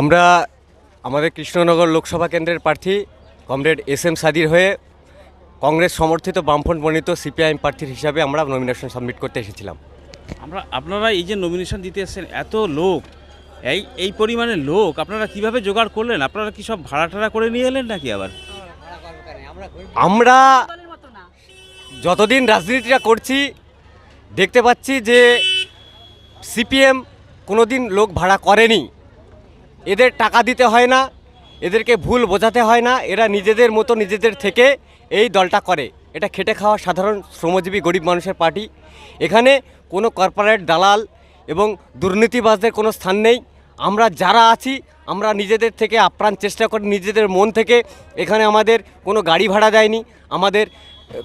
আমরা আমাদের কৃষ্ণনগর লোকসভা কেন্দ্রের প্রার্থী কমরেড এস এম সাদির হয়ে কংগ্রেস সমর্থিত বামফ্রন্ট মনোনীত সিপিআইএম প্রার্থীর হিসাবে আমরা নমিনেশন সাবমিট করতে এসেছিলাম। আমরা আপনারা এই যে নমিনেশন দিতে এসেছেন এত লোক এই এই পরিমাণে লোক আপনারা কীভাবে জোগাড় করলেন? আপনারা কি সব ভাড়া টাড়া করে নিয়ে এলেন নাকি আবার? আমরা যতদিন রাজনীতিটা করছি দেখতে পাচ্ছি যে সিপিএম কোনোদিন লোক ভাড়া করেনি। এদের টাকা দিতে হয় না, এদেরকে ভুল বোঝাতে হয় না, এরা নিজেদের মতো নিজেদের থেকে এই দলটা করে। এটা খেটে খাওয়া সাধারণ শ্রমজীবী গরিব মানুষের পার্টি। এখানে কোনো কর্পোরেট দালাল এবং দুর্নীতিবাজদের কোনো স্থান নেই। আমরা যারা আছি, আমরা নিজেদের থেকে আপ্রাণ চেষ্টা করি, নিজেদের মন থেকে। এখানে আমাদের কোনো গাড়ি ভাড়া দেয়নি, আমাদের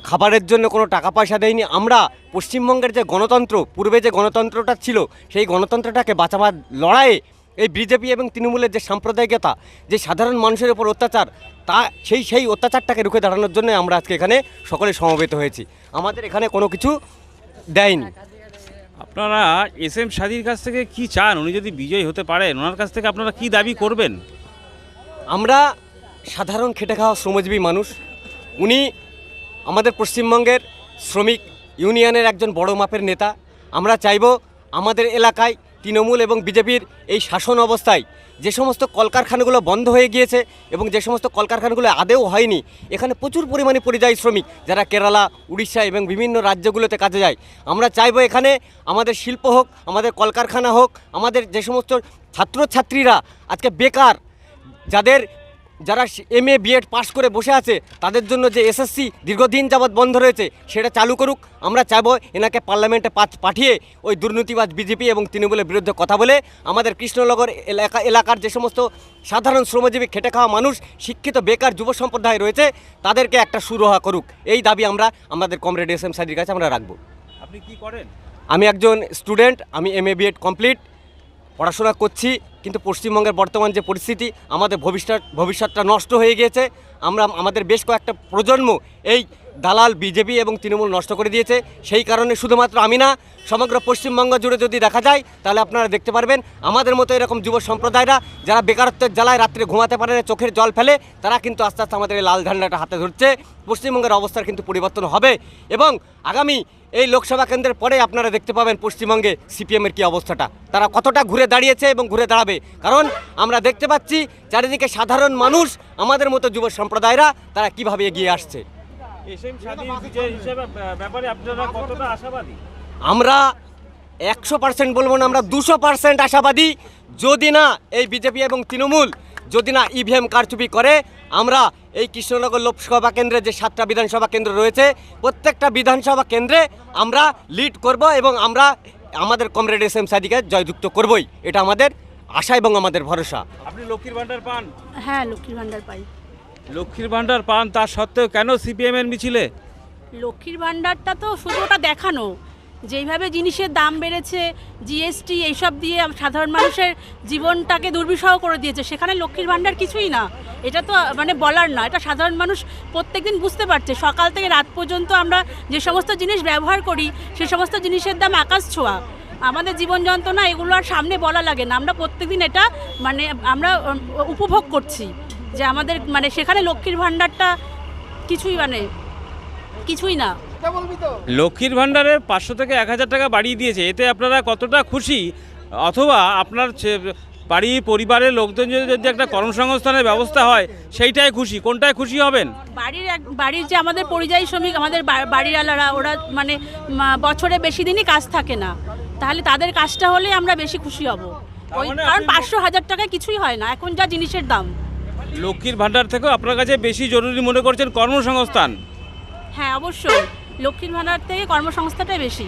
খাবারের জন্য কোনো টাকা পয়সা দেয়নি। আমরা পশ্চিমবঙ্গের যে গণতন্ত্র, পূর্বে যে গণতন্ত্রটা ছিল, সেই গণতন্ত্রটাকে বাঁচাবার লড়াইয়ে এই বিজেপি এবং তৃণমূলের যে সাম্প্রদায়িকতা যে সাধারণ মানুষের উপর অত্যাচার তা সেই সেই অত্যাচারটাকে রুখে দাঁড়ানোর জন্য আমরা আজকে এখানে সকলে সমবেত হয়েছি। আমাদের এখানে কোনো কিছু দেয়নি। আপনারা এস এম সাদির কাছ থেকে কি চান? উনি যদি বিজয়ী হতে পারেন ওনার কাছ থেকে আপনারা কি দাবি করবেন? আমরা সাধারণ খেটে খাওয়া শ্রমজীবী মানুষ। উনি আমাদের পশ্চিমবঙ্গের শ্রমিক ইউনিয়নের একজন বড় মাপের নেতা। আমরা চাইব আমাদের এলাকায় তৃণমূল এবং বিজেপির এই শাসন অবস্থায় যে সমস্ত কলকারখানাগুলো বন্ধ হয়ে গিয়েছে এবং যে সমস্ত কলকারখানাগুলো আদেও হয়নি, এখানে প্রচুর পরিমাণে পরিযায়ী শ্রমিক যারা কেরালা, উড়িষ্যা এবং বিভিন্ন রাজ্যগুলোতে কাজে যায়। আমরা চাইব এখানে আমাদের শিল্প হোক, আমাদের কলকারখানা হোক, আমাদের যে সমস্ত ছাত্রছাত্রীরা আজকে বেকার, যাদের যারা এম এ বিএড পাস করে বসে আছে তাদের জন্য যে এসএসসি দীর্ঘদিন যাবৎ বন্ধ রয়েছে সেটা চালু করুক। আমরা চাইব এনাকে পার্লামেন্টে পাঠ- পাঠিয়ে ওই দুর্নীতিবাজ বিজেপি এবং তৃণমূলের বিরুদ্ধে কথা বলে আমাদের কৃষ্ণনগর এলাকা এলাকার যে সমস্ত সাধারণ শ্রমজীবী খেটে খাওয়া মানুষ শিক্ষিত বেকার যুব সম্প্রদায় রয়েছে তাদেরকে একটা সুরহা করুক। এই দাবি আমরা আমাদের কমরেড এস এম সাদির কাছে আমরা রাখব। আপনি কি করেন? আমি একজন স্টুডেন্ট আমি এম এ বিএড কমপ্লিট পড়াশোনা করছি কিন্তু পশ্চিমবঙ্গের বর্তমান যে পরিস্থিতি, আমাদের ভবিষ্যৎ ভবিষ্যৎটা নষ্ট হয়ে গিয়েছে। আমরা আমাদের বেশ কয়েকটা প্রজন্ম এই দালাল, বিজেপি এবং তৃণমূল নষ্ট করে দিয়েছে। সেই কারণে শুধুমাত্র আমি না, সমগ্র পশ্চিমবঙ্গ জুড়ে যদি দেখা যায়, তাহলে আপনারা দেখতে পারবেন, আমাদের মতো এরকম যুব সম্প্রদায়রা যারা বেকারত্বের জ্বালায় রাত্রে ঘুমাতে পারে না, চোখের জল ফেলে, তারা কিন্তু আস্তে আস্তে আমাদের এই লাল ঝান্ডাটা হাতে ধরছে। পশ্চিমবঙ্গের অবস্থার কিন্তু পরিবর্তন হবে এবং আগামী এই লোকসভা কেন্দ্রের পরে আপনারা দেখতে পাবেন পশ্চিমবঙ্গে সিপিএমের কী অবস্থাটা। তারা কতটা ঘুরে দাঁড়িয়েছে এবং ঘুরে দাঁড়াবে? কারণ আমরা দেখতে পাচ্ছি, চারিদিকে সাধারণ মানুষ, আমাদের মতো যুব সম্প্রদায়রা তারা কীভাবে এগিয়ে আসছে। এস এম সাদির বিজয় হিসেবে ব্যাপারে আপনারা কতটা আশাবাদী? আমরা একশো পার্সেন্ট বলব না আমরা দুশো পার্সেন্ট আশাবাদী। যদি না এই বিজেপি এবং তৃণমূল যদি না ইভিএম কারচুপি করে আমরা এই কৃষ্ণনগর লোকসভা কেন্দ্রে যে সাতটা বিধানসভা কেন্দ্র রয়েছে প্রত্যেকটা বিধানসভা কেন্দ্রে আমরা লিড করব এবং আমরা আমাদের কমরেড এস এম সাদিকে জয়যুক্ত করবই। এটা আমাদের আশা এবং আমাদের ভরসা। আপনি লক্ষ্মীর ভান্ডার পান? হ্যাঁ লক্ষ্মীর ভাণ্ডার পাই। লক্ষ্মীর ভান্ডার পান তা সত্ত্বেও কেন সিপিএম এর মিছিলে? লক্ষ্মীর ভাণ্ডারটা তো শুধু ওটা দেখানো। যেইভাবে জিনিসের দাম বেড়েছে জিএসটি এইসব দিয়ে সাধারণ মানুষের জীবনটাকে দুর্বিষহ করে দিয়েছে, সেখানে লক্ষ্মীর ভাণ্ডার কিছুই না। এটা তো মানে বলার না, এটা সাধারণ মানুষ প্রত্যেকদিন বুঝতে পারছে। সকাল থেকে রাত পর্যন্ত আমরা যে সমস্ত জিনিস ব্যবহার করি, সে সমস্ত জিনিসের দাম আকাশ ছোঁয়া। আমাদের জীবন যন্ত্রণা এগুলো আর সামনে বলা লাগে না। আমরা প্রত্যেকদিন এটা মানে আমরা উপভোগ করছি। যে আমাদের মানে সেখানে লক্ষ্মীর ভাণ্ডারটা কিছুই মানে কিছুই না। লক্ষ্মীর ভান্ডারে পাঁচশো থেকে এক হাজার টাকা বাড়িয়ে দিয়েছে এতে আপনারা কতটা খুশি? অথবা আপনার বাড়ি পরিবারের লোকজন যদি একটা কর্মসংস্থানের ব্যবস্থা হয় সেইটাই খুশি কোনটায় খুশি হবেন? বাড়ির এক বাড়ির যে আমাদের পরিযায়ী শ্রমিক আমাদের বা- বাড়িওয়ালারা ওরা মানে বছরে বেশি দিনই কাজ থাকে না। তাহলে তাদের কাজটা হলে আমরা বেশি খুশি হব। ওই মানে কারণ পাঁচশো হাজার টাকায় কিছুই হয় না এখন যা জিনিসের দাম। লক্ষ্মীর ভাণ্ডার থেকে আপনার কাছে বেশি জরুরি মনে করছেন কর্মসংস্থান? হ্যাঁ অবশ্যই। লক্ষ্মীর ভাণ্ডার থেকে কর্মসংস্থাটাই বেশি।